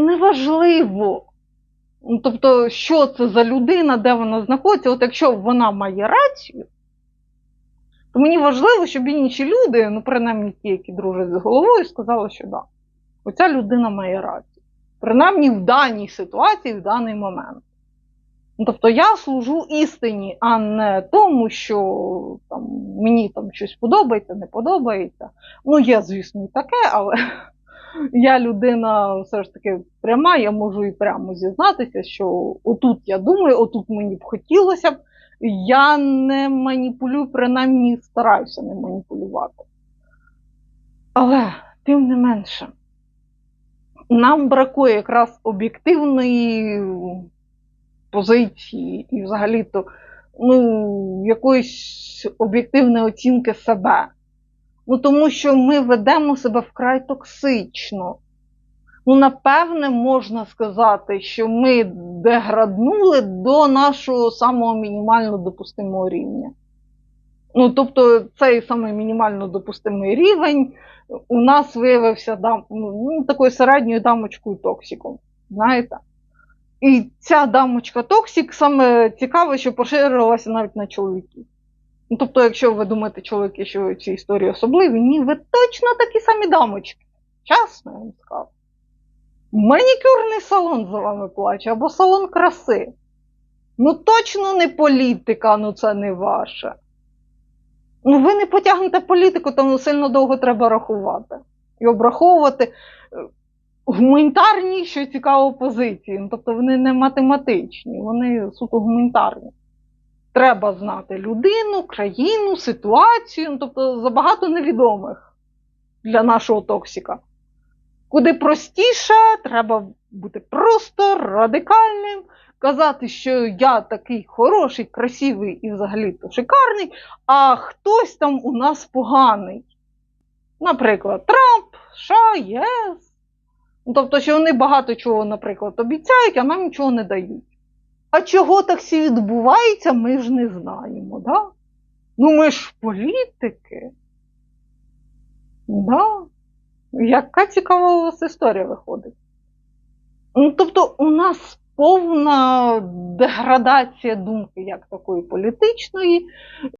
неважливо. Ну, Тобто, що це за людина, де вона знаходиться. От якщо вона має рацію, то мені важливо, щоб інші люди, ну принаймні ті, які дружать з головою, сказали, що да, оця людина має рацію. Принаймні в даній ситуації, в даний момент. Ну, тобто я служу істині, а не тому, що там, мені там щось подобається, не подобається. Ну, є, звісно, і таке, але я людина все ж таки пряма, я можу і прямо зізнатися, що отут я думаю, отут мені б хотілося б. Я не маніпулюю, принаймні стараюся не маніпулювати. Але, тим не менше, нам бракує якраз об'єктивної позиції і взагалі-то ну, якоїсь об'єктивної оцінки себе. Ну, тому що ми ведемо себе вкрай токсично. Ну, напевне, можна сказати, що ми деграднули до нашого самого мінімально допустимого рівня. Ну, тобто, цей самий мінімально допустимий рівень у нас виявився дам, ну, такою середньою дамочкою токсиком. Знаєте? І ця дамочка токсик саме цікаве, що поширилася навіть на чоловіків. Ну, тобто, якщо ви думаєте, чоловіки, що ці історії особливі, ні, ви точно такі самі дамочки. Чесно, я вам скажу. Манікюрний салон за вами плаче, або салон краси. Ну, точно не політика, ну це не ваше. Ну, ви не потягнете політику, тому сильно довго треба рахувати. І обраховувати е, гуманітарні, що цікаво, позиції. Ну, тобто вони не математичні, вони суто гуманітарні. Треба знати людину, країну, ситуацію, ну, тобто забагато невідомих для нашого токсика. Куди простіше, треба бути просто радикальним, казати, що я такий хороший, красивий і взагалі-то шикарний, а хтось там у нас поганий. Наприклад, Трамп, США, ЄС. Ну, Тобто, що вони багато чого, наприклад, обіцяють, а нам нічого не дають. А чого так всі відбувається, ми ж не знаємо, да? Ну ми ж політики. Да? Яка цікава у вас історія виходить? Ну, тобто, у нас повна деградація думки як такої політичної,